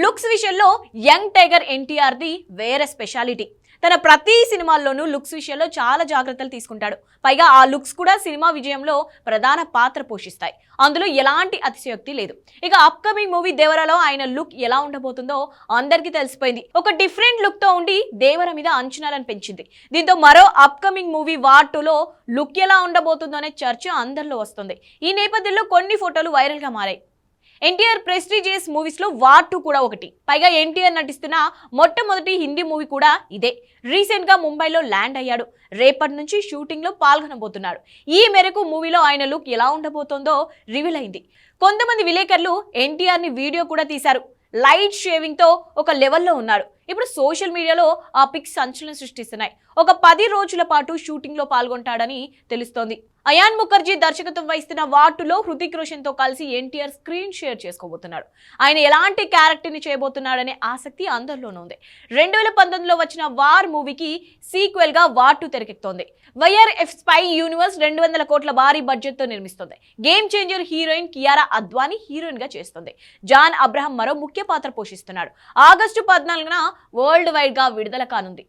Looks విషయంలో young tiger ఎన్టీఆర్ది వేరే speciality. తన ప్రతి సినిమాల్లోనూ లుక్స్ విషయంలో చాలా జాగ్రత్తలు తీసుకుంటాడు. పైగా ఆ లుక్స్ కూడా సినిమా విజయంలో ప్రధాన పాత్ర పోషిస్తాయి. అందులో ఎలాంటి అతిశయోక్తి లేదు. ఇక అప్కమింగ్ మూవీ దేవరలో ఆయన లుక్ ఎలా ఉండబోతుందో అందరికీ తెలిసిపోయింది. ఒక డిఫరెంట్ లుక్తో ఉండి దేవర మీద అంచనాలను పెంచింది. దీంతో మరో అప్కమింగ్ మూవీ వార్ టూలో లుక్ ఎలా ఉండబోతుందో అనే చర్చ అందరిలో వస్తుంది. ఈ నేపథ్యంలో కొన్ని ఫోటోలు వైరల్గా మారాయి. ఎన్టీఆర్ ప్రెస్టీజియస్ మూవీస్లో వార్ టూ కూడా ఒకటి. పైగా ఎన్టీఆర్ నటిస్తున్న మొట్టమొదటి హిందీ మూవీ కూడా ఇదే. రీసెంట్గా ముంబైలో ల్యాండ్ అయ్యాడు. రేపటి నుంచి షూటింగ్లో పాల్గొనబోతున్నాడు. ఈ మేరకు మూవీలో ఆయన లుక్ ఎలా ఉండబోతోందో రివీల్ అయింది. కొంతమంది విలేకరులు ఎన్టీఆర్ని వీడియో కూడా తీశారు. లైట్ షేవింగ్తో ఒక లెవెల్లో ఉన్నారు. ఇప్పుడు సోషల్ మీడియాలో ఆ పిక్స్ సంచలనం సృష్టిస్తున్నాయి. ఒక పది రోజుల పాటు షూటింగ్లో పాల్గొంటాడని తెలుస్తోంది. అయాన్ ముఖర్జీ దర్శకత్వం వహిస్తున్న వాటులో హృతిక్ రోషన్తో కలిసి ఎన్టీఆర్ స్క్రీన్ షేర్ చేసుకోబోతున్నాడు. ఆయన ఎలాంటి క్యారెక్టర్ని చేయబోతున్నాడనే ఆసక్తి అందరిలోనూ ఉంది. రెండు వేల పంతొమ్మిదిలో వచ్చిన వార్ మూవీకి సీక్వెల్గా వార్ తెరకెక్కుతోంది. వైఆర్ ఎఫ్ స్పై యూనివర్స్ రెండు వందల కోట్ల భారీ బడ్జెట్తో నిర్మిస్తుంది. Game changer heroine Kiara Advani హీరోయిన్గా చేస్తుంది. జాన్ అబ్రహం మరో ముఖ్య ముఖ్య పాత్ర పోషిస్తున్నాడు. ఆగస్టు పద్నాలుగున వరల్డ్ వైడ్గా విడుదల కానుంది.